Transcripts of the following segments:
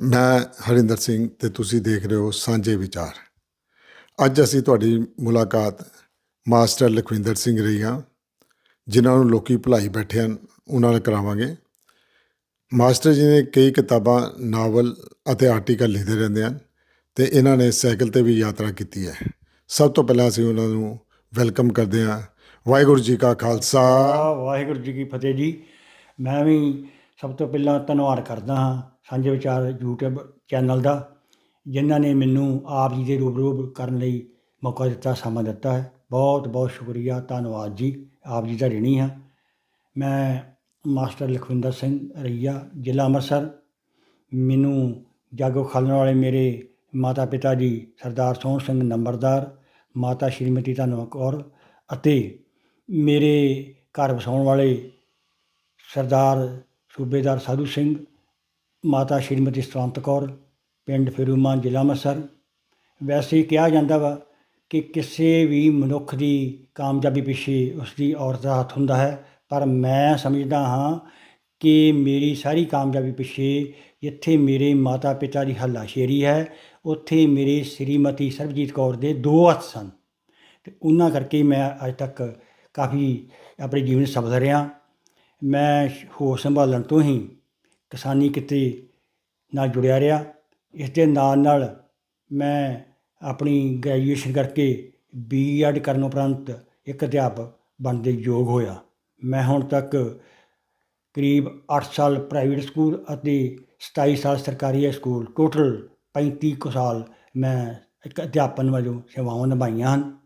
ਮੈਂ ਹਰਿੰਦਰ ਸਿੰਘ ਤੇ ਤੁਸੀਂ ਦੇਖ ਰਹੇ ਹੋ ਸਾਂਝੇ ਵਿਚਾਰ। ਅੱਜ ਅਸੀਂ ਤੁਹਾਡੀ ਮੁਲਾਕਾਤ ਮਾਸਟਰ ਲਖਵਿੰਦਰ ਸਿੰਘ ਰਈਆ ਜਿਨ੍ਹਾਂ ਨੂੰ ਲੋਕੀ ਭੁਲਾਈ ਬੈਠੇ ਹਨ, ਉਹਨਾਂ ਨਾਲ ਕਰਾਵਾਂਗੇ। ਮਾਸਟਰ ਜੀ ਨੇ ਕਈ ਕਿਤਾਬਾਂ, ਨਾਵਲ ਅਤੇ ਆਰਟੀਕਲ ਲਿਖਦੇ ਰਹਿੰਦੇ ਹਨ ਤੇ ਇਹਨਾਂ ਨੇ ਸਾਈਕਲ ਤੇ ਵੀ ਯਾਤਰਾ ਕੀਤੀ ਹੈ। ਸਭ ਤੋਂ ਪਹਿਲਾਂ ਅਸੀਂ ਉਹਨਾਂ ਨੂੰ ਵੈਲਕਮ ਕਰਦੇ ਹਾਂ। ਵਾਹਿਗੁਰੂ ਜੀ ਕਾ ਖਾਲਸਾ। ਵਾਹਿਗੁਰੂ ਜੀ ਕੀ ਫਤਿਹ ਜੀ। ਮੈਂ ਵੀ ਸਭ ਤੋਂ ਪਹਿਲਾਂ ਧੰਨਵਾਦ ਕਰਦਾ ਹਾਂ ਸਾਂਝੇ ਵਿਚਾਰ YouTube ਚੈਨਲ ਦਾ, ਜਿਨ੍ਹਾਂ ਨੇ ਮੈਨੂੰ ਆਪ ਜੀ ਦੇ ਰੂਬਰੂ ਕਰਨ ਲਈ ਮੌਕਾ ਦਿੱਤਾ, ਸਮਾਂ ਦਿੱਤਾ ਹੈ। ਬਹੁਤ ਬਹੁਤ ਸ਼ੁਕਰੀਆ, ਧੰਨਵਾਦ ਜੀ, ਆਪ ਜੀ ਦਾ ਰਿਣੀ ਹਾਂ। ਮੈਂ ਮਾਸਟਰ ਲਖਵਿੰਦਰ ਸਿੰਘ ਰਈਆ, ਜ਼ਿਲ੍ਹਾ ਅੰਮ੍ਰਿਤਸਰ। ਮੈਨੂੰ ਜਾਗੋ ਖਾਲਣ ਵਾਲੇ ਮੇਰੇ ਮਾਤਾ ਪਿਤਾ ਜੀ ਸਰਦਾਰ ਸੋਹਣ ਸਿੰਘ ਨੰਬਰਦਾਰ, ਮਾਤਾ ਸ਼੍ਰੀਮਤੀ ਧਨਵਾ ਕੌਰ ਅਤੇ ਮੇਰੇ ਘਰ ਵਸਾਉਣ ਵਾਲੇ ਸਰਦਾਰ ਸੂਬੇਦਾਰ ਸਾਧੂ ਸਿੰਘ ਮਾਤਾ ਸ਼੍ਰੀਮਤੀ ਸਤਵੰਤ ਕੌਰ, ਪਿੰਡ ਫਿਰੂਮਾਨ ਜ਼ਿਲ੍ਹਾ ਅੰਮ੍ਰਿਤਸਰ। ਵੈਸੇ ਕਿਹਾ ਜਾਂਦਾ ਵਾ ਕਿ ਕਿਸੇ ਵੀ ਮਨੁੱਖ ਦੀ ਕਾਮਯਾਬੀ ਪਿੱਛੇ ਉਸ ਦੀ ਔਰਤ ਦਾ ਹੱਥ ਹੁੰਦਾ ਹੈ, ਪਰ ਮੈਂ ਸਮਝਦਾ ਹਾਂ ਕਿ ਮੇਰੀ ਸਾਰੀ ਕਾਮਯਾਬੀ ਪਿੱਛੇ ਜਿੱਥੇ ਮੇਰੇ ਮਾਤਾ ਪਿਤਾ ਦੀ ਹੱਲਾਸ਼ੇਰੀ ਹੈ। ਉੱਥੇ ਮੇਰੇ ਸ਼੍ਰੀਮਤੀ ਸਰਬਜੀਤ ਕੌਰ ਦੇ ਦੋ ਹੱਥ ਸਨ। ਤੇ ਉਹਨਾਂ ਕਰਕੇ ਮੈਂ ਅੱਜ ਤੱਕ ਕਾਫੀ ਆਪਣੇ ਜੀਵਨ ਸਫਲ ਰਿਹਾ। ਮੈਂ ਹੋਸ਼ ਸੰਭਾਲਣ ਤੋਂ ਹੀ ਕਿਸਾਨੀ ਕਿੱਤੇ ਨਾਲ ਜੁੜਿਆ ਰਿਹਾ। ਇਸ ਦੇ ਨਾਲ ਨਾਲ ਮੈਂ ਆਪਣੀ ਗ੍ਰੈਜੂਏਸ਼ਨ ਕਰਕੇ ਬੀਐਡ ਕਰਨ ਉਪਰੰਤ ਇੱਕ ਅਧਿਆਪਕ ਬਣਨ ਦੇ ਯੋਗ ਹੋਇਆ। ਮੈਂ ਹੁਣ ਤੱਕ ਕਰੀਬ 8 ਸਾਲ ਪ੍ਰਾਈਵੇਟ ਸਕੂਲ ਅਤੇ 27 ਸਾਲ ਸਰਕਾਰੀ ਸਕੂਲ ਟੋਟਲ 35 ਕੁ ਸਾਲ ਮੈਂ ਇੱਕ ਅਧਿਆਪਨ ਵਜੋਂ ਸੇਵਾਵਾਂ ਨਿਭਾਈਆਂ ਹਨ।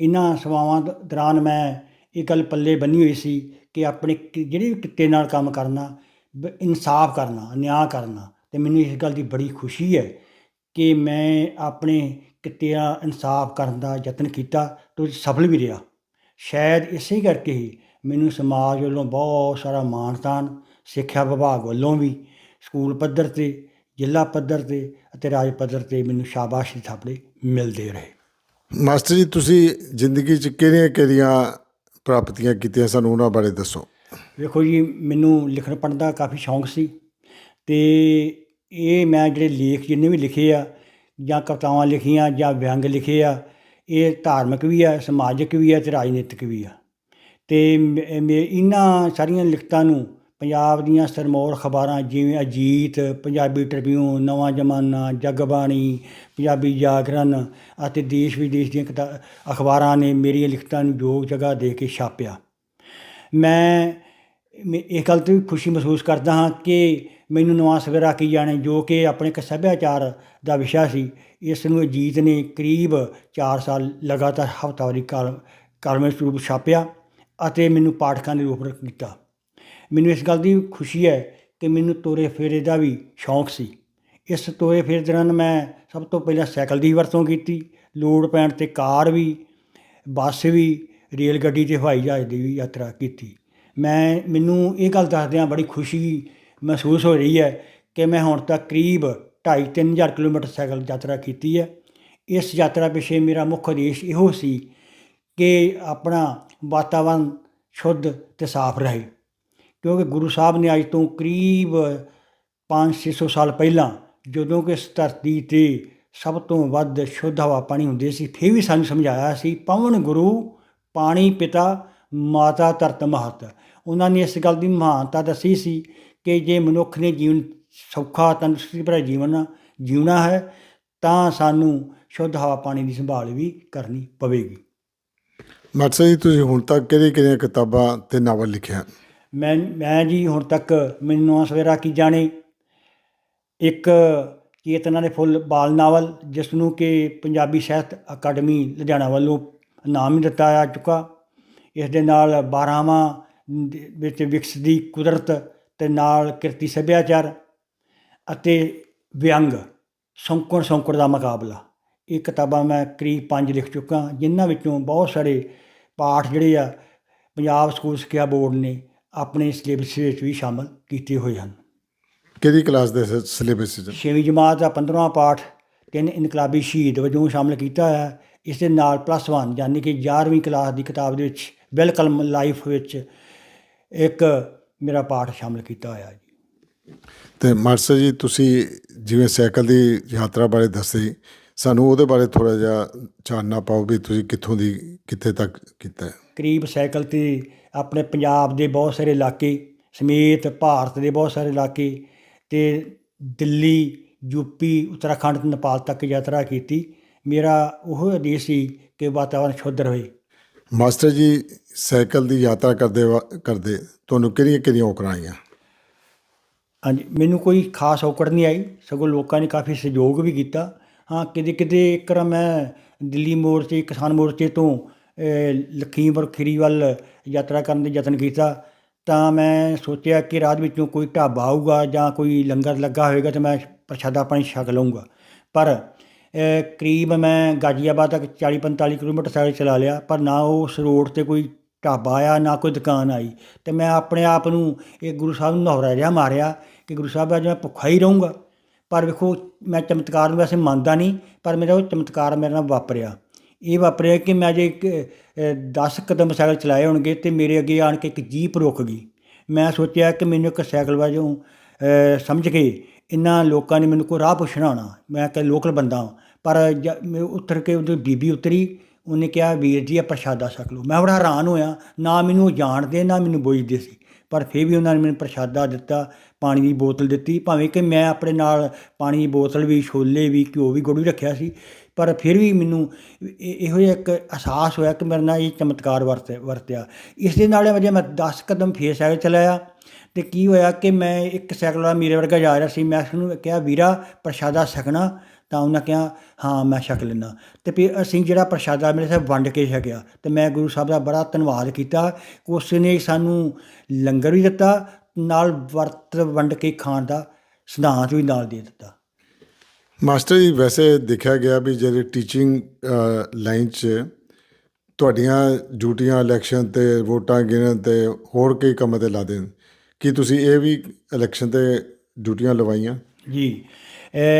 ਇਹਨਾਂ ਸੇਵਾਵਾਂ ਦ- ਦੌਰਾਨ ਮੈਂ ਇਹ ਗੱਲ ਪੱਲੇ ਬੰਨੀ ਹੋਈ ਸੀ ਕਿ ਆਪਣੇ ਕਿ- ਜਿਹੜੇ ਵੀ ਕਿੱਤੇ ਨਾਲ ਕੰਮ ਕਰਨਾ ਇਨਸਾਫ ਕਰਨਾ, ਨਿਆਂ ਕਰਨਾ ਅਤੇ ਮੈਨੂੰ ਇਸ ਗੱਲ ਦੀ ਬੜੀ ਖੁਸ਼ੀ ਹੈ ਕਿ ਮੈਂ ਆਪਣੇ ਕਿੱਤਿਆਂ ਇਨਸਾਫ ਕਰਨ ਦਾ ਯਤਨ ਕੀਤਾ ਤੇ ਉਹ 'ਚ ਸਫਲ ਵੀ ਰਿਹਾ। ਸ਼ਾਇਦ ਇਸੇ ਕਰਕੇ ਹੀ ਮੈਨੂੰ ਸਮਾਜ ਵੱਲੋਂ ਬਹੁਤ ਸਾਰਾ ਮਾਣ ਤਾਣ, ਸਿੱਖਿਆ ਵਿਭਾਗ ਵੱਲੋਂ ਵੀ, ਸਕੂਲ ਪੱਧਰ ਤੇ, ਜ਼ਿਲ੍ਹਾ ਪੱਧਰ ਤੇ ਅਤੇ ਰਾਜ ਪੱਧਰ ਤੇ ਮੈਨੂੰ ਸ਼ਾਬਾਸ਼ ਦੇ ਥਾਪੜੇ ਮਿਲਦੇ ਰਹੇ। ਮਾਸਟਰ ਜੀ, ਤੁਸੀਂ ਜ਼ਿੰਦਗੀ 'ਚ ਕਿਹੜੀਆਂ ਕਿਹੜੀਆਂ ਪ੍ਰਾਪਤੀਆਂ ਕੀਤੀਆਂ? ਸਾਨੂੰ ਉਹਨਾਂ ਬਾਰੇ ਦੱਸੋ। ਵੇਖੋ ਜੀ, ਮੈਨੂੰ ਲਿਖਣ ਪੜ੍ਹਨ ਦਾ ਕਾਫੀ ਸ਼ੌਂਕ ਸੀ ਅਤੇ ਇਹ ਮੈਂ ਜਿਹੜੇ ਲੇਖ ਜਿੰਨੇ ਵੀ ਲਿਖੇ ਆ, ਜਾਂ ਕਵਿਤਾਵਾਂ ਲਿਖੀਆਂ, ਜਾਂ ਵਿਅੰਗ ਲਿਖੇ ਆ, ਇਹ ਧਾਰਮਿਕ ਵੀ ਆ, ਸਮਾਜਿਕ ਵੀ ਆ ਅਤੇ ਰਾਜਨੀਤਿਕ ਵੀ ਆ। ਅਤੇ ਮੇ- ਇਹਨਾਂ ਸਾਰੀਆਂ ਲਿਖਤਾਂ ਨੂੰ ਪੰਜਾਬ ਦੀਆਂ ਸਰਮੌਰ ਖਬਰਾਂ ਜਿਵੇਂ ਅਜੀਤ, ਪੰਜਾਬੀ ਟ੍ਰਿਬਿਊਨ, ਨਵਾਂ ਜ਼ਮਾਨਾ, ਜਗਬਾਣੀ, ਪੰਜਾਬੀ ਜਾਗਰਣ ਅਤੇ ਦੇਸ਼ ਵਿਦੇਸ਼ ਦੀਆਂ ਕਿਤਾ- ਅਖਬਾਰਾਂ ਨੇ ਮੇਰੀਆਂ ਲਿਖਤਾਂ ਨੂੰ ਯੋਗ ਜਗ੍ਹਾ ਦੇ ਕੇ ਛਾਪਿਆ। ਮੈਂ ਮੈਂ ਇਹ ਗੱਲ ਤੋਂ ਵੀ ਖੁਸ਼ੀ ਮਹਿਸੂਸ ਕਰਦਾ ਹਾਂ ਕਿ ਮੈਨੂੰ ਨਵਾਂ ਸਵੇਰਾ ਕੀ ਜਾਣੇ ਜੋ ਕਿ ਆਪਣੇ ਇੱਕ ਸੱਭਿਆਚਾਰ ਦਾ ਵਿਸ਼ਾ ਸੀ। ਇਸ ਨੂੰ ਅਜੀਤ ਨੇ ਕਰੀਬ 4 ਸਾਲ ਲਗਾਤਾਰ ਹਫ਼ਤਾਵਾਰੀ ਕਾਲਮ ਕਾਲਮ ਰੂਪ ਛਾਪਿਆ ਅਤੇ ਮੈਨੂੰ ਪਾਠਕਾਂ ਦੇ ਰੂਪ ਵਿੱਚ ਕੀਤਾ ਮੈਨੂੰ ਇਸ ਗੱਲ ਦੀ ਖੁਸ਼ੀ ਹੈ ਕਿ ਮੈਨੂੰ ਤੋਰੇ ਫੇਰੇ ਦਾ ਵੀ ਸ਼ੌਂਕ ਸੀ। ਇਸ ਤੋਰੇ ਫੇਰੇ ਦੌਰਾਨ ਮੈਂ ਸਭ ਤੋਂ ਪਹਿਲਾਂ ਸਾਈਕਲ ਦੀ ਵਰਤੋਂ ਕੀਤੀ, ਲੋੜ ਪੈਣ ਤੇ ਕਾਰ ਵੀ, ਬੱਸ ਵੀ ਰੇਲ ਗੱਡੀ ਤੇ ਹਵਾਈ ਜਹਾਜ਼ ਦੀ ਵੀ ਯਾਤਰਾ ਕੀਤੀ। ਮੈਂ, ਮੈਨੂੰ ਇਹ ਗੱਲ ਦੱਸਦਿਆਂ ਬੜੀ ਖੁਸ਼ੀ ਮਹਿਸੂਸ ਹੋ ਰਹੀ ਹੈ ਕਿ ਮੈਂ ਹੁਣ ਤੱਕ ਕਰੀਬ 2.5 ਹਜ਼ਾਰ ਕਿਲੋਮੀਟਰ ਸਾਈਕਲ ਯਾਤਰਾ ਕੀਤੀ ਹੈ। ਇਸ ਯਾਤਰਾ ਪਿੱਛੇ ਮੇਰਾ ਮੁੱਖ ਉਦੇਸ਼ ਇਹੋ ਸੀ ਕਿ ਆਪਣਾ ਵਾਤਾਵਰਣ ਸ਼ੁੱਧ ਤੇ ਸਾਫ਼ ਰਹੇ। ਕਿਉਂਕਿ ਗੁਰੂ ਸਾਹਿਬ ਨੇ ਅੱਜ ਤੋਂ ਕਰੀਬ 5-600 ਸਾਲ ਪਹਿਲਾਂ ਜਦੋਂ ਕਿ ਇਸ ਧਰਤੀ ਤੇ ਸਭ ਤੋਂ ਵੱਧ ਸ਼ੁੱਧ ਹਵਾ ਪਾਣੀ ਹੁੰਦੀ ਸੀ, ਫਿਰ ਵੀ ਸਾਨੂੰ ਸਮਝਾਇਆ ਸੀ, ਪਵਨ ਗੁਰੂ, ਪਾਣੀ ਪਿਤਾ, ਮਾਤਾ ਧਰਤ ਮਹਤ। ਉਹਨਾਂ ਨੇ ਇਸ ਗੱਲ ਦੀ ਮਹਾਨਤਾ ਦੱਸੀ ਸੀ ਕਿ ਜੇ ਮਨੁੱਖ ਨੇ ਜੀਵਨ ਸੌਖਾ ਤੰਦਰੁਸਤੀ ਭਰਾ ਜੀਵਨ ਜਿਉਣਾ ਹੈ ਤਾਂ ਸਾਨੂੰ ਸ਼ੁੱਧ ਹਵਾ ਪਾਣੀ ਦੀ ਸੰਭਾਲ ਵੀ ਕਰਨੀ ਪਵੇਗੀ। ਮਾਸਟਰ ਜੀ ਤੁਸੀਂ ਹੁਣ ਤੱਕ ਕਿਹੜੀਆਂ ਕਿਹੜੀਆਂ ਕਿਤਾਬਾਂ ਤੇ ਨਾਵਲ ਲਿਖੇ ਹਨ? ਮੈਂ ਮੈਂ ਜੀ ਹੁਣ ਤੱਕ ਮੈਨੂੰ ਸਵੇਰਾ ਕੀ ਜਾਣੇ। ਇੱਕ ਚੇਤਨਾ ਦੇ ਫੁੱਲ ਬਾਲ ਨਾਵਲ ਜਿਸ ਨੂੰ ਕਿ ਪੰਜਾਬੀ ਸਾਹਿਤ ਅਕੈਡਮੀ ਲੁਧਿਆਣਾ ਵੱਲੋਂ ਨਾਮ ਦਿੱਤਾ ਆ ਚੁੱਕਾ। ਇਸ ਦੇ ਨਾਲ 12ਵਾਂ ਦੇ ਵਿੱਚ ਵਿਕਸਦੀ ਕੁਦਰਤ ਤੇ ਨਾਲ ਕਿਰਤੀ ਸੱਭਿਆਚਾਰ ਅਤੇ ਵਿਅੰਗ ਸੌਂਕਣ ਸੌਂਕੜ ਦਾ ਮੁਕਾਬਲਾ। ਇਹ ਕਿਤਾਬਾਂ ਮੈਂ ਕਰੀਬ ਪੰਜ ਲਿਖ ਚੁੱਕਾ ਜਿਨ੍ਹਾਂ ਵਿੱਚੋਂ ਬਹੁਤ ਸਾਰੇ ਪਾਠ ਜਿਹੜੇ ਆ ਪੰਜਾਬ ਸਕੂਲ ਸਿੱਖਿਆ ਬੋਰਡ ਨੇ ਆਪਣੇ ਸਿਲੇਬਸ ਵਿੱਚ ਵੀ ਸ਼ਾਮਲ ਕੀਤੇ ਹੋਏ ਹਨ। ਕਿਹੜੀ ਕਲਾਸ ਦੇ ਸਿਲੇਬਸ 'ਚ ਛੇਵੀਂ ਜਮਾਤ ਦਾ 15ਵਾਂ ਪਾਠ ਤਿੰਨ ਇਨਕਲਾਬੀ ਸ਼ਹੀਦ ਵਜੋਂ ਸ਼ਾਮਲ ਕੀਤਾ ਹੈ ਇਸ ਦੇ ਨਾਲ ਪਲੱਸ 1 ਯਾਨੀ ਕਿ 11ਵੀਂ ਕਲਾਸ ਦੀ ਕਿਤਾਬ ਦੇ ਵਿੱਚ ਵੈਲਕਮ ਲਾਈਫ ਵਿੱਚ ਇੱਕ ਮੇਰਾ ਪਾਠ ਸ਼ਾਮਲ ਕੀਤਾ ਹੋਇਆ ਜੀ। ਤੇ ਮਾਸਟਰ ਜੀ ਤੁਸੀਂ ਜਿਵੇਂ ਸਾਈਕਲ ਦੀ ਯਾਤਰਾ ਬਾਰੇ ਦੱਸੇ ਸਾਨੂੰ ਉਹਦੇ ਬਾਰੇ ਥੋੜਾ ਜਿਹਾ ਚਾਨਣਾ ਪਾਓ ਵੀ ਤੁਸੀਂ ਕਿੱਥੋਂ ਦੀ ਕਿੱਥੇ ਤੱਕ ਕੀਤਾ ਹੈ। ਕਰੀਬ ਸਾਈਕਲ ਤੇ ਆਪਣੇ ਪੰਜਾਬ ਦੇ ਬਹੁਤ ਸਾਰੇ ਇਲਾਕੇ ਸਮੇਤ ਭਾਰਤ ਦੇ ਬਹੁਤ ਸਾਰੇ ਇਲਾਕੇ ਤੇ ਦਿੱਲੀ ਯੂਪੀ ਉੱਤਰਾਖੰਡ ਤੇ ਨੇਪਾਲ ਤੱਕ ਯਾਤਰਾ ਕੀਤੀ। ਮੇਰਾ ਉਹ ਉਦੇਸ਼ ਸੀ ਕਿ ਵਾਤਾਵਰਣ ਸ਼ੁੱਧ ਰਹੇ। ਮਾਸਟਰ ਜੀ, ਸਾਈਕਲ ਦੀ ਯਾਤਰਾ ਕਰਦੇ ਵਾ- ਕਰਦੇ, ਤੁਹਾਨੂੰ ਕਿਹੜੀਆਂ ਕਿਹੜੀਆਂ ਔਕੜਾਂ ਆਈਆਂ? ਹਾਂਜੀ, ਮੈਨੂੰ ਕੋਈ ਖਾਸ ਔਕੜ ਨਹੀਂ ਆਈ, ਸਗੋਂ ਲੋਕਾਂ ਨੇ ਕਾਫੀ ਸਹਿਯੋਗ ਵੀ ਕੀਤਾ। ਹਾਂ, ਕਿਤੇ ਕਿਤੇ ਇੱਕ ਵਾਰ ਮੈਂ ਦਿੱਲੀ ਮੋਰਚੇ, ਕਿਸਾਨ ਮੋਰਚੇ ਤੋਂ ਲਖੀਮਪੁਰ ਖੀਰੀ ਵੱਲ ਯਾਤਰਾ ਕਰਨ ਦੇ ਯਤਨ ਕੀਤਾ, ਤਾਂ ਮੈਂ ਸੋਚਿਆ ਕਿ ਰਾਤ ਵਿੱਚੋਂ ਕੋਈ ਢਾਬਾ ਆਊਗਾ ਜਾਂ ਕੋਈ ਲੰਗਰ ਲੱਗਾ ਹੋਵੇਗਾ ਤੇ ਮੈਂ ਪ੍ਰਸ਼ਾਦਾ ਪਾਣੀ ਛਕ ਲਵਾਂਗਾ ਪਰ ਕਰੀਬ ਮੈਂ ਗਾਜ਼ੀਆਬਾਦ ਤੱਕ 40 45 ਕਿਲੋਮੀਟਰ ਸਾਈਕਲ ਚਲਾ ਲਿਆ, ਪਰ ਨਾ ਉਸ ਰੋਡ ਤੇ ਕੋਈ ਢਾਬਾ ਆਇਆ, ਨਾ ਕੋਈ ਦੁਕਾਨ ਆਈ। ਤੇ ਮੈਂ ਆਪਣੇ ਆਪ ਨੂੰ ਇਹ ਗੁਰੂ ਸਾਹਿਬ ਨੂੰ ਨਹਰਾ ਜਿਹਾ ਮਾਰਿਆ ਕਿ ਗੁਰੂ ਸਾਹਿਬ ਅੱਜ ਮੈਂ ਭੁੱਖਾ ਹੀ ਰਹੂੰਗਾ। ਪਰ ਵੇਖੋ, ਮੈਂ ਚਮਤਕਾਰ ਨੂੰ ਵੈਸੇ ਮੰਨਦਾ ਨਹੀਂ, ਪਰ ਮੇਰਾ ਉਹ ਚਮਤਕਾਰ ਮੇਰੇ ਨਾਲ ਵਾਪਰਿਆ। ਇਹ ਵਾਪਰਿਆ ਕਿ ਮੈਂ ਜੇ 10 ਕਦਮ ਸਾਈਕਲ ਚਲਾਏ ਹੋਣਗੇ ਤੇ ਮੇਰੇ ਅੱਗੇ ਆਣ ਕੇ ਇੱਕ ਜੀਪ ਰੁਕ ਗਈ। ਮੈਂ ਸੋਚਿਆ ਕਿ ਮੈਨੂੰ ਇੱਕ ਸਾਈਕਲ ਵਜੋਂ ਸਮਝ ਕੇ ਇਹਨਾਂ ਲੋਕਾਂ ਨੇ ਮੈਨੂੰ ਕੋਈ ਰਾਹ ਪੁੱਛਣਾ ਹੋਣਾ। ਮੈਂ ਕਿ ਲੋਕਲ ਬੰਦਾ ਹਾਂ। ਪਰ ਜ- ਮੈਂ ਉਤਰ ਕੇ ਉਹਦੀ ਬੀਬੀ ਉਤਰੀ, ਉਹਨੇ ਕਿਹਾ, ਵੀਰ ਜੀ ਆ ਪ੍ਰਸ਼ਾਦਾ ਛਕ ਲਓ। ਮੈਂ ਬੜਾ ਹੈਰਾਨ ਹੋਇਆ। ਨਾ ਮੈਨੂੰ ਜਾਣਦੇ, ਨਾ ਮੈਨੂੰ ਬੁੱਝਦੇ ਸੀ। ਪਰ ਫਿਰ ਵੀ ਉਹਨਾਂ ਨੇ ਮੈਨੂੰ ਪ੍ਰਸ਼ਾਦਾ ਦਿੱਤਾ, ਪਾਣੀ ਦੀ ਬੋਤਲ ਦਿੱਤੀ। ਭਾਵੇਂ ਕਿ ਮੈਂ ਆਪਣੇ ਨਾਲ ਪਾਣੀ ਦੀ ਬੋਤਲ ਵੀ, ਛੋਲੇ ਵੀ, ਘਿਓ ਵੀ, ਗੁੜ ਵੀ ਰੱਖਿਆ ਸੀ। ਪਰ ਫਿਰ ਵੀ ਮੈਨੂੰ ਇਹ- ਇਹੋ ਜਿਹਾ ਇੱਕ ਅਹਿਸਾਸ ਹੋਇਆ ਕਿ ਮੇਰੇ ਨਾਲ ਇਹ ਚਮਤਕਾਰ ਵਰਤ, ਵਰਤਿਆ। ਇਸ ਦੇ ਨਾਲ ਵਜੇ ਮੈਂ 10 ਕਦਮ ਫੇਰ ਸਾਈਕਲ ਚਲਾਇਆ ਤੇ ਕੀ ਹੋਇਆ ਕਿ ਮੈਂ ਇੱਕ ਸਾਈਕਲ ਵਾਲਾ ਮੇਰੇ ਵਰਗਾ ਜਾ ਰਿਹਾ ਸੀ। ਮੈਂ ਉਸਨੂੰ ਕਿਹਾ, ਵੀਰਾ, ਪ੍ਰਸ਼ਾਦਾ ਸਕਣਾ ਤਾਂ ਉਹਨਾਂ ਕਿਹਾ ਹਾਂ ਮੈਂ ਛਕ ਲੈਣਾ ਤੇ ਫਿਰ ਅਸੀਂ ਜਿਹੜਾ ਪ੍ਰਸ਼ਾਦਾ ਮੇਰੇ ਸਾਹਿਬ ਵੰਡ ਕੇ ਛਕਿਆ। ਤੇ ਮੈਂ ਗੁਰੂ ਸਾਹਿਬ ਦਾ ਬੜਾ ਧੰਨਵਾਦ ਕੀਤਾ। ਉਸ ਨੇ ਸਾਨੂੰ ਲੰਗਰ ਵੀ ਦਿੱਤਾ ਨਾਲ ਵਰਤ ਵੰਡ ਕੇ ਖਾਣ ਦਾ ਸਿਧਾਂਤ ਵੀ ਨਾਲ ਦੇ ਦਿੱਤਾ। ਮਾਸਟਰ ਜੀ ਵੈਸੇ ਦੇਖਿਆ ਗਿਆ ਵੀ ਜਿਹੜੇ ਟੀਚਿੰਗ ਲਾਈਨ 'ਚ ਤੁਹਾਡੀਆਂ ਡਿਊਟੀਆਂ ਇਲੈਕਸ਼ਨ ਤੇ ਵੋਟਾਂ ਗਿਣਨ ਤੇ ਹੋਰ ਕਈ ਕੰਮਾਂ ਤੇ ਲਾ ਦੇਣ। ਕੀ ਤੁਸੀਂ ਇਹ ਵੀ ਇਲੈਕਸ਼ਨ ਤੇ ਡਿਊਟੀਆਂ ਲਵਾਈਆਂ? ਜੀ।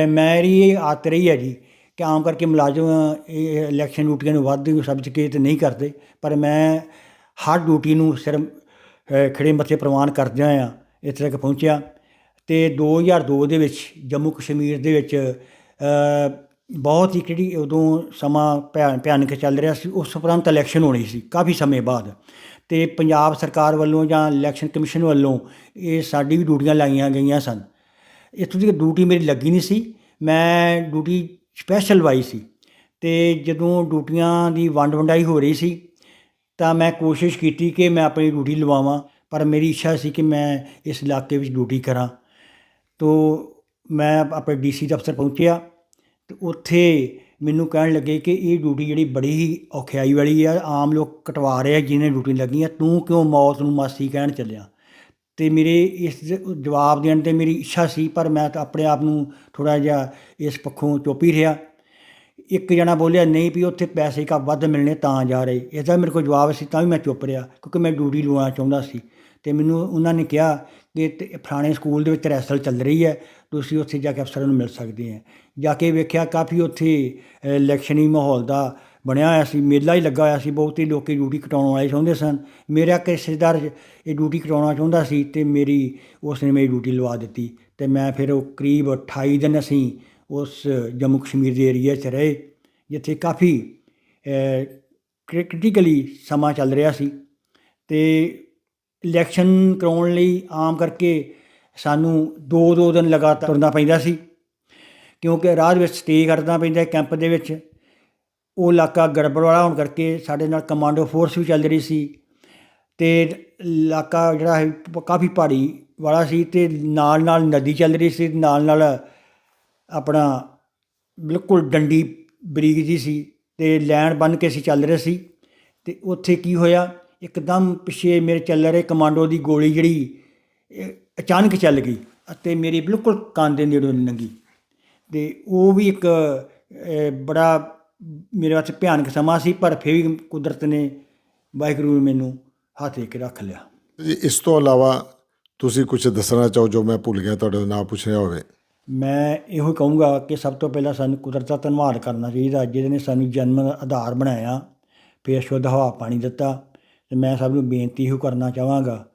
ਮੇਰੀ ਇਹ ਆਦਤ ਰਹੀ ਹੈ ਜੀ ਕਿ ਆਮ ਕਰਕੇ ਮੁਲਾਜ਼ਮ ਇਹ ਇਲੈਕਸ਼ਨ ਡਿਊਟੀਆਂ ਨੂੰ ਵੱਧ ਸਮਝ ਕੇ ਤੇ ਨਹੀਂ ਕਰਦੇ, ਪਰ ਮੈਂ ਹਰ ਡਿਊਟੀ ਨੂੰ ਸਿਰ ਅਹ ਖੜੇ ਮੱਥੇ ਪ੍ਰਵਾਨ ਕਰਦਿਆਂ ਆ, ਇੱਥੇ ਤੱਕ ਪਹੁੰਚਿਆ। ਤੇ 2002 ਦੇ ਵਿੱਚ ਜੰਮੂ ਕਸ਼ਮੀਰ ਦੇ ਵਿੱਚ ਬਹੁਤ ਹੀ ਕਿਹੜੀ ਉਦੋਂ ਸਮਾਂ ਭਿਆ- ਭਿਆਨਕ ਚੱਲ ਰਿਹਾ ਸੀ, ਉਸ ਉਪਰੰਤ ਇਲੈਕਸ਼ਨ ਹੋਣੀ ਸੀ, ਕਾਫੀ ਸਮੇਂ ਬਾਅਦ। ਤੇ ਪੰਜਾਬ ਸਰਕਾਰ ਵੱਲੋਂ ਜਾਂ ਇਲੈਕਸ਼ਨ ਕਮਿਸ਼ਨ ਵੱਲੋਂ ਇਹ ਸਾਡੀ ਵੀ ਡਿਊਟੀਆਂ ਲਾਈਆਂ ਗਈਆਂ ਸਨ। ਇੱਥੋਂ ਦੀ ਡਿਊਟੀ ਮੇਰੀ ਲੱਗੀ ਨਹੀਂ ਸੀ, ਮੈਂ ਡਿਊਟੀ ਸਪੈਸ਼ਲ ਲਵਾਈ ਸੀ ਤੇ ਜਦੋਂ ਡਿਊਟੀਆਂ ਦੀ ਵੰਡ ਵੰਡਾਈ ਹੋ ਰਹੀ ਸੀ ਤਾਂ ਮੈਂ ਕੋਸ਼ਿਸ਼ ਕੀਤੀ ਕਿ ਮੈਂ ਆਪਣੀ ਡਿਊਟੀ ਲਵਾਵਾਂ, ਪਰ ਮੇਰੀ ਇੱਛਾ ਸੀ ਕਿ ਮੈਂ ਇਸ ਇਲਾਕੇ ਵਿੱਚ ਡਿਊਟੀ ਕਰਾਂ। ਤੋਂ ਮੈਂ ਆਪਣੇ ਡੀਸੀ ਦਫ਼ਤਰ ਪਹੁੰਚਿਆ ਤੇ ਉੱਥੇ ਮੈਨੂੰ ਕਹਿਣ ਲੱਗੇ ਕਿ ਇਹ ਡਿਊਟੀ ਜਿਹੜੀ ਬੜੀ ਹੀ ਔਖਿਆਈ ਵਾਲੀ ਆ, ਆਮ ਲੋਕ ਕਟਵਾ ਰਹੇ ਆ ਜਿਹਨੇ ਡਿਊਟੀ ਲੱਗੀਆਂ, ਤੂੰ ਕਿਉਂ ਮੌਤ ਨੂੰ ਮਾਸੀ ਕਹਿਣ ਚੱਲਿਆ? ਅਤੇ ਮੇਰੇ ਇਸ ਜਵਾਬ ਦੇਣ ਤੇ ਮੇਰੀ ਇੱਛਾ ਸੀ ਪਰ ਮੈਂ ਤਾਂ ਆਪਣੇ ਆਪ ਨੂੰ ਥੋੜ੍ਹਾ ਜਿਹਾ ਇਸ ਪੱਖੋਂ ਚੁੱਪ ਹੀ ਰਿਹਾ। ਇੱਕ ਜਣਾ ਬੋਲਿਆ ਨਹੀਂ ਵੀ ਉੱਥੇ ਪੈਸੇ ਕਾ ਵੱਧ ਮਿਲਣੇ ਤਾਂ ਜਾ ਰਹੇ। ਇਹਦਾ ਮੇਰੇ ਕੋਲ ਜਵਾਬ ਸੀ ਤਾਂ ਵੀ ਮੈਂ ਚੁੱਪ ਰਿਹਾ ਕਿਉਂਕਿ ਮੈਂ ਡਿਊਟੀ ਲਵਾਉਣਾ ਚਾਹੁੰਦਾ ਸੀ। ਅਤੇ ਮੈਨੂੰ ਉਹਨਾਂ ਨੇ ਕਿਹਾ ਕਿ ਤੇ ਫਲਾਣੇ ਸਕੂਲ ਦੇ ਵਿੱਚ ਰੈਸਲ ਚੱਲ ਰਹੀ ਹੈ ਤੁਸੀਂ ਉੱਥੇ ਜਾ ਕੇ ਅਫਸਰਾਂ ਨੂੰ ਮਿਲ ਸਕਦੇ ਹੈ। ਜਾ ਕੇ ਵੇਖਿਆ ਕਾਫੀ ਉੱਥੇ ਅ, ਇਲੈਕਸ਼ਨੀ ਮਾਹੌਲ ਦਾ ਬਣਿਆ ਹੋਇਆ ਸੀ, ਮੇਲਾ ਹੀ ਲੱਗਾ ਹੋਇਆ ਸੀ, ਬਹੁਤੇ ਲੋਕੀ ਡਿਊਟੀ ਕਟਾਉਣ ਵਾਲੇ ਚਾਹੁੰਦੇ ਸਨ। ਮੇਰਾ ਇੱਕ ਰਿਸ਼ਤੇਦਾਰ ਇਹ ਡਿਊਟੀ ਕਟਾਉਣਾ ਚਾਹੁੰਦਾ ਸੀ ਤੇ ਮੇਰੀ ਉਸ ਨੇ ਮੇਰੀ ਡਿਊਟੀ ਲਵਾ ਦਿੱਤੀ ਤੇ ਮੈਂ ਫਿਰ ਉਹ ਕਰੀਬ 28 ਦਿਨ ਅਸੀਂ ਉਸ ਜੰਮੂ ਕਸ਼ਮੀਰ ਦੇ ਏਰੀਆ 'ਚ ਰਹੇ, ਜਿੱਥੇ ਕਾਫੀ ਕ੍ਰਿਟੀਕਲੀ ਸਮਾਂ ਚੱਲ ਰਿਹਾ ਸੀ ਤੇ ਇਲੈਕਸ਼ਨ ਕਰਾਉਣ ਲਈ ਆਮ ਕਰਕੇ ਸਾਨੂੰ ਦੋ ਦੋ ਦਿਨ ਲਗਾਤਾਰ ਤੁਰਨਾ ਪੈਂਦਾ ਸੀ ਕਿਉਂਕਿ ਰਾਹ ਦੇ ਵਿੱਚ ਸਟੇ ਕਰਨਾ ਪੈਂਦਾ ਕੈਂਪ ਦੇ ਵਿੱਚ। ਉਹ ਇਲਾਕਾ ਗੜਬੜ ਵਾਲਾ ਹੋਣ ਕਰਕੇ ਸਾਡੇ ਨਾਲ ਕਮਾਂਡੋ ਫੋਰਸ ਵੀ ਚੱਲ ਰਹੀ ਸੀ ਤੇ ਇਲਾਕਾ ਜਿਹੜਾ ਹੈ ਪ- ਕਾਫੀ ਪਹਾੜੀ ਵਾਲਾ ਸੀ ਤੇ ਨਾਲ ਨਾਲ ਨਦੀ ਚੱਲ ਰਹੀ ਸੀ, ਨਾਲ ਨਾਲ ਆਪਣਾ ਬਿਲਕੁਲ ਡੰਡੀ ਬਰੀਕ ਜੀ ਸੀ ਤੇ ਲੈਣ ਬੰਨ ਕੇ ਅਸੀਂ ਚੱਲ ਰਹੇ ਸੀ ਤੇ ਉੱਥੇ ਕੀ ਹੋਇਆ, ਇੱਕਦਮ ਪਿੱਛੇ ਮੇਰੇ ਚੱਲ ਰਹੇ ਕਮਾਂਡੋ ਦੀ ਗੋਲੀ ਜਿਹੜੀ ਅਚਾਨਕ ਚੱਲ ਗਈ ਅਤੇ ਮੇਰੀ ਬਿਲਕੁਲ ਕੰਨ ਦੇ ਨੇੜੋਂ ਲੰਗੀ ਤੇ ਉਹ ਵੀ ਇੱਕ ਬੜਾ ਮੇਰੇ ਵਾਸਤੇ ਭਿਆਨਕ ਸਮਾਂ ਸੀ ਪਰ ਫਿਰ ਵੀ ਕੁਦਰਤ ਨੇ ਵਾਹਿਗੁਰੂ ਨੇ ਮੈਨੂੰ ਹੱਥ ਦੇ ਕੇ ਰੱਖ ਲਿਆ। ਇਸ ਤੋਂ ਇਲਾਵਾ ਤੁਸੀਂ ਕੁਝ ਦੱਸਣਾ ਚਾਹੋ ਜੋ ਮੈਂ ਭੁੱਲ ਗਿਆ ਤੁਹਾਡੇ ਤੋਂ ਨਾ ਪੁੱਛਿਆ ਹੋਵੇ? ਮੈਂ ਇਹੋ ਹੀ ਕਹੂੰਗਾ ਕਿ ਸਭ ਤੋਂ ਪਹਿਲਾਂ ਸਾਨੂੰ ਕੁਦਰਤ ਦਾ ਧੰਨਵਾਦ ਕਰਨਾ ਚਾਹੀਦਾ ਜਿਹਦੇ ਨੇ ਸਾਨੂੰ ਜਨਮ ਦਾ ਆਧਾਰ ਬਣਾਇਆ ਫਿਰ ਸ਼ੁੱਧ ਹਵਾ ਪਾਣੀ ਦਿੱਤਾ ਤੇ ਮੈਂ ਸਭ ਨੂੰ ਬੇਨਤੀ ਇਹੋ ਕਰਨਾ ਚਾਹਾਂਗਾ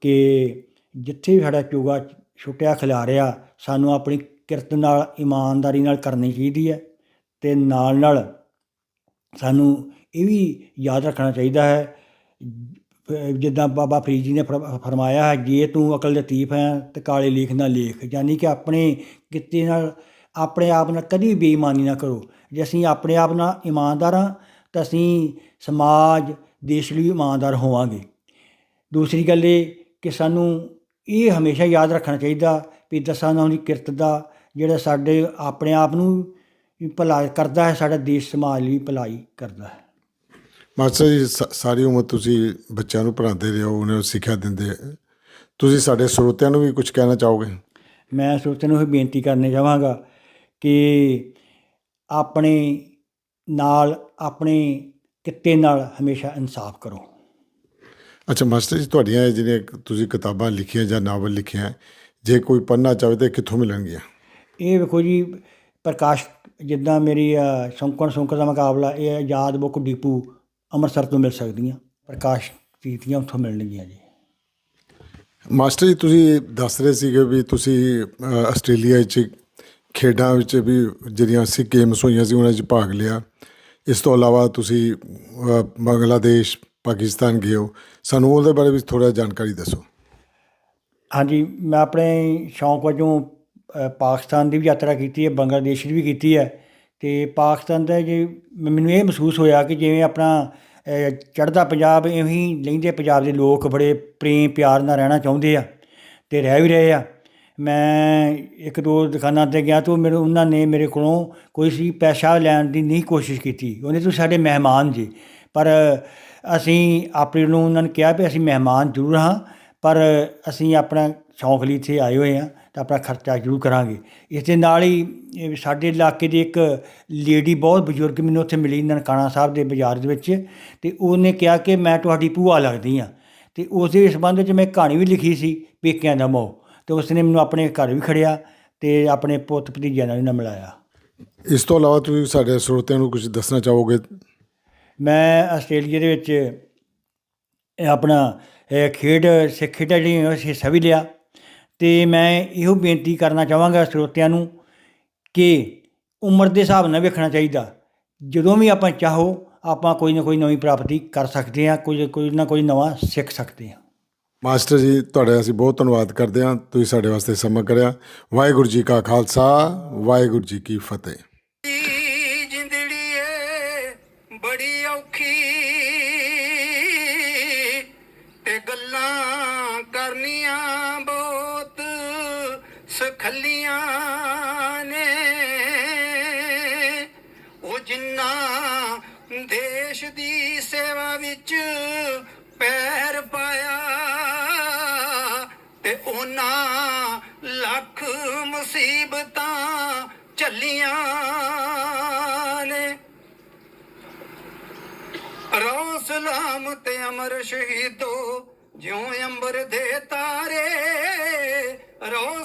ਕਿ ਜਿੱਥੇ ਵੀ ਸਾਡਾ ਚੋਗਾ ਛੁੱਟਿਆ ਖਿਲਾਰਿਆ ਸਾਨੂੰ ਆਪਣੀ ਕਿਰਤ ਨਾਲ ਇਮਾਨਦਾਰੀ ਨਾਲ ਕਰਨੀ ਚਾਹੀਦੀ ਹੈ। ਅਤੇ ਨਾਲ ਨਾਲ ਸਾਨੂੰ ਇਹ ਵੀ ਯਾਦ ਰੱਖਣਾ ਚਾਹੀਦਾ ਹੈ। ਜਿੱਦਾਂ ਬਾਬਾ ਫਰੀਦ ਜੀ ਨੇ ਫਰ- ਫਰਮਾਇਆ ਹੈ, ਜੇ ਤੂੰ ਅਕਲ ਲਤੀਫ ਹੈ ਤੇ ਕਾਲੇ ਲੇਖ ਨਾ ਲੇਖ। ਯਾਨੀ ਕਿ ਆਪਣੇ ਕਿੱਤੇ ਨਾਲ, ਆਪਣੇ ਆਪ ਨਾਲ ਕਦੀ ਵੀ ਬੇਈਮਾਨੀ ਨਾ ਕਰੋ। ਜੇ ਅਸੀਂ ਆਪਣੇ ਆਪ ਨਾਲ ਇਮਾਨਦਾਰ ਹਾਂ, ਤਾਂ ਅਸੀਂ ਸਮਾਜ, ਦੇਸ਼ ਲਈ ਇਮਾਨਦਾਰ ਹੋਵਾਂਗੇ। ਦੂਸਰੀ ਗੱਲ ਇਹ ਕਿ ਸਾਨੂੰ ਇਹ ਹਮੇਸ਼ਾ ਯਾਦ ਰੱਖਣਾ ਚਾਹੀਦਾ ਵੀ ਦਸਾਂ ਨਾਮ ਦੀ ਕਿਰਤ ਦਾ ਜਿਹੜਾ ਸਾਡੇ ਆਪਣੇ ਆਪ ਨੂੰ ਭਲਾ ਕਰਦਾ ਹੈ ਸਾਡਾ ਦੇਸ਼ ਸਮਾਜ ਲਈ ਭਲਾਈ ਕਰਦਾ ਹੈ। ਮਾਸਟਰ ਜੀ ਸਾਰੀ ਉਮਰ ਤੁਸੀਂ ਬੱਚਿਆਂ ਨੂੰ ਪੜ੍ਹਾਉਂਦੇ ਰਹੇ ਹੋ ਉਹਨਾਂ ਨੂੰ ਸਿੱਖਿਆ ਦਿੰਦੇ ਤੁਸੀਂ ਸਾਡੇ ਸਰੋਤਿਆਂ ਨੂੰ ਵੀ ਕੁਝ ਕਹਿਣਾ ਚਾਹੋਗੇ? ਮੈਂ ਸਰੋਤਿਆਂ ਨੂੰ ਇਹ ਬੇਨਤੀ ਕਰਨੇ ਚਾਹਾਂਗਾ ਕਿ ਆਪਣੇ ਨਾਲ ਆਪਣੇ ਕਿੱਤੇ ਨਾਲ ਹਮੇਸ਼ਾ ਇਨਸਾਫ ਕਰੋ। ਅੱਛਾ ਮਾਸਟਰ ਜੀ ਤੁਹਾਡੀਆਂ ਜਿਹੜੀਆਂ ਤੁਸੀਂ ਕਿਤਾਬਾਂ ਲਿਖੀਆਂ ਜਾਂ ਨਾਵਲ ਲਿਖਿਆ ਜੇ ਕੋਈ ਪੜ੍ਹਨਾ ਚਾਹਵੇ ਤਾਂ ਕਿੱਥੋਂ ਮਿਲਣਗੀਆਂ? ਇਹ ਵੇਖੋ ਜੀ ਪ੍ਰਕਾਸ਼ ਜਿੱਦਾਂ ਮੇਰੀ ਸੌਂਕਣ ਸੌਂਕਣ ਦਾ ਮੁਕਾਬਲਾ ਇਹ ਆਜ਼ਾਦ ਬੁੱਕ ਡਿਪੂ ਅੰਮ੍ਰਿਤਸਰ ਤੋਂ ਮਿਲ ਸਕਦੀਆਂ ਪ੍ਰਕਾਸ਼ ਕੀਤੀਆਂ ਉੱਥੋਂ ਮਿਲਣਗੀਆਂ ਜੀ। ਮਾਸਟਰ ਜੀ ਤੁਸੀਂ ਦੱਸ ਰਹੇ ਸੀਗੇ ਵੀ ਤੁਸੀਂ ਆਸਟ੍ਰੇਲੀਆ ਵਿੱਚ ਖੇਡਾਂ ਵਿੱਚ ਵੀ ਜਿਹੜੀਆਂ ਸਿੱਖ ਗੇਮਸ ਹੋਈਆਂ ਸੀ ਉਹਨਾਂ 'ਚ ਭਾਗ ਲਿਆ। ਇਸ ਤੋਂ ਇਲਾਵਾ ਤੁਸੀਂ ਬੰਗਲਾਦੇਸ਼ ਪਾਕਿਸਤਾਨ ਗਏ ਹੋ। ਸਾਨੂੰ ਉਹਦੇ ਬਾਰੇ ਵੀ ਥੋੜਾ ਜਾਣਕਾਰੀ ਦੱਸੋ। ਹਾਂਜੀ ਮੈਂ ਆਪਣੇ ਸ਼ੌਂਕ ਵਜੋਂ ਪਾਕਿਸਤਾਨ ਦੀ ਵੀ ਯਾਤਰਾ ਕੀਤੀ ਹੈ, ਬੰਗਲਾਦੇਸ਼ ਦੀ ਵੀ ਕੀਤੀ ਹੈ ਅਤੇ ਪਾਕਿਸਤਾਨ ਦਾ ਜੇ ਮ- ਮੈਨੂੰ ਇਹ ਮਹਿਸੂਸ ਹੋਇਆ ਕਿ ਜਿਵੇਂ ਆਪਣਾ ਚੜ੍ਹਦਾ ਪੰਜਾਬ ਇਵੇਂ ਹੀ ਲਹਿੰਦੇ ਪੰਜਾਬ ਦੇ ਲੋਕ ਬੜੇ ਪ੍ਰੇਮ ਪਿਆਰ ਨਾਲ ਰਹਿਣਾ ਚਾਹੁੰਦੇ ਆ ਅਤੇ ਰਹਿ ਵੀ ਰਹੇ ਆ। ਮੈਂ ਇੱਕ ਦੋ ਦੁਕਾਨਾਂ ਤੇ ਗਿਆ ਤਾਂ ਮੇਰੇ, ਉਹਨਾਂ ਨੇ ਮੇਰੇ ਕੋਲੋਂ ਕੋਈ ਸੀ ਪੈਸਾ ਲੈਣ ਦੀ ਨਹੀਂ ਕੋਸ਼ਿਸ਼ ਕੀਤੀ। ਉਹਨੇ ਤੁਸੀਂ ਸਾਡੇ ਮਹਿਮਾਨ ਜੀ। ਪਰ ਅਸੀਂ ਆਪਣੇ ਨੂੰ ਉਹਨਾਂ ਨੇ ਕਿਹਾ ਵੀ ਅਸੀਂ ਮਹਿਮਾਨ ਜ਼ਰੂਰ ਹਾਂ, ਪਰ ਅਸੀਂ ਆਪਣਾ ਸ਼ੌਂਕ ਲਈ ਇੱਥੇ ਆਏ ਹੋਏ ਹਾਂ। ਤਾਂ ਆਪਣਾ ਖਰਚਾ ਜ਼ਰੂਰ ਕਰਾਂਗੇ। ਇਸ ਦੇ ਨਾਲ ਹੀ ਸਾਡੇ ਇਲਾਕੇ ਦੀ ਇੱਕ ਲੇਡੀ ਬਹੁਤ ਬਜ਼ੁਰਗ ਮੈਨੂੰ ਉੱਥੇ ਮਿਲੀ ਨਨਕਾਣਾ ਸਾਹਿਬ ਦੇ ਬਾਜ਼ਾਰ ਦੇ ਵਿੱਚ ਤੇ ਉਹਨੇ ਕਿਹਾ ਕਿ ਮੈਂ ਤੁਹਾਡੀ ਭੂਆ ਲੱਗਦੀ ਹਾਂ ਤੇ ਉਸ ਦੇ ਸੰਬੰਧ ਵਿੱਚ ਮੈਂ ਕਹਾਣੀ ਵੀ ਲਿਖੀ ਸੀ ਪੇਕਿਆਂ ਦਾ ਮੋਹ ਤੇ ਉਸਨੇ ਮੈਨੂੰ ਆਪਣੇ ਘਰ ਵੀ ਖੜਿਆ ਤੇ ਆਪਣੇ ਪੁੱਤ ਭਤੀਜਿਆਂ ਨਾਲ ਵੀ ਨਾਲ ਮਿਲਾਇਆ। ਇਸ ਤੋਂ ਇਲਾਵਾ ਤੁਸੀਂ ਸਾਡੇ ਸਰੋਤਿਆਂ ਨੂੰ ਕੁਝ ਦੱਸਣਾ ਚਾਹੋਗੇ? ਮੈਂ ਆਸਟ੍ਰੇਲੀਆ ਦੇ ਵਿੱਚ ਇਹ ਆਪਣਾ ਇਹ ਖੇਡ ਸਿੱਖ ਖੇਡਾਂ ਜਿਹੜੀਆਂ ਉਸ 'ਚ ਹਿੱਸਾ ਵੀ ਲਿਆ। ਤੇ ਮੈਂ ਇਹੋ ਬੇਨਤੀ ਕਰਨਾ ਚਾਹਾਂਗਾ ਸਰੋਤਿਆਂ ਨੂੰ ਕਿ ਉਮਰ ਦੇ ਹਿਸਾਬ ਨਾਲ ਵੇਖਣਾ ਚਾਹੀਦਾ। ਜਦੋਂ ਵੀ ਆਪਾਂ ਚਾਹੋ, ਆਪਾਂ ਕੋਈ ਨਾ ਕੋਈ ਨਵੀਂ ਪ੍ਰਾਪਤੀ ਕਰ ਸਕਦੇ ਹਾਂ, ਕੁਝ, ਕੋਈ ਨਾ ਕੋਈ ਨਵਾਂ ਸਿੱਖ ਸਕਦੇ ਹਾਂ। ਮਾਸਟਰ ਜੀ, ਤੁਹਾਡਾ ਅਸੀਂ ਬਹੁਤ ਧੰਨਵਾਦ ਕਰਦੇ ਹਾਂ। ਤੁਸੀਂ ਸਾਡੇ ਵਾਸਤੇ ਸਮਾਂ ਕਰਿਆ। ਵਾਹਿਗੁਰੂ ਜੀ ਕਾ ਖਾਲਸਾ, ਵਾਹਿਗੁਰੂ ਜੀ ਕੀ ਫਤਿਹ। ਸਖੱਲੀਆਂ ਨੇ। ਉਹ ਜਿੰਨਾ ਦੇਸ਼ ਦੀ ਸੇਵਾ ਵਿੱਚ ਪੈਰ ਪਾਇਆ ਤੇ ਉਹਨਾਂ ਲੱਖ ਮੁਸੀਬਤਾਂ ਚੱਲੀਆਂ ਨੇ। ਰੋ ਸਲਾਮ ਤੇ ਅਮਰ ਸ਼ਹੀਦੋ ਜਿਉਂ ਅੰਬਰ ਦੇ ਤਾਰੇ ਰੋ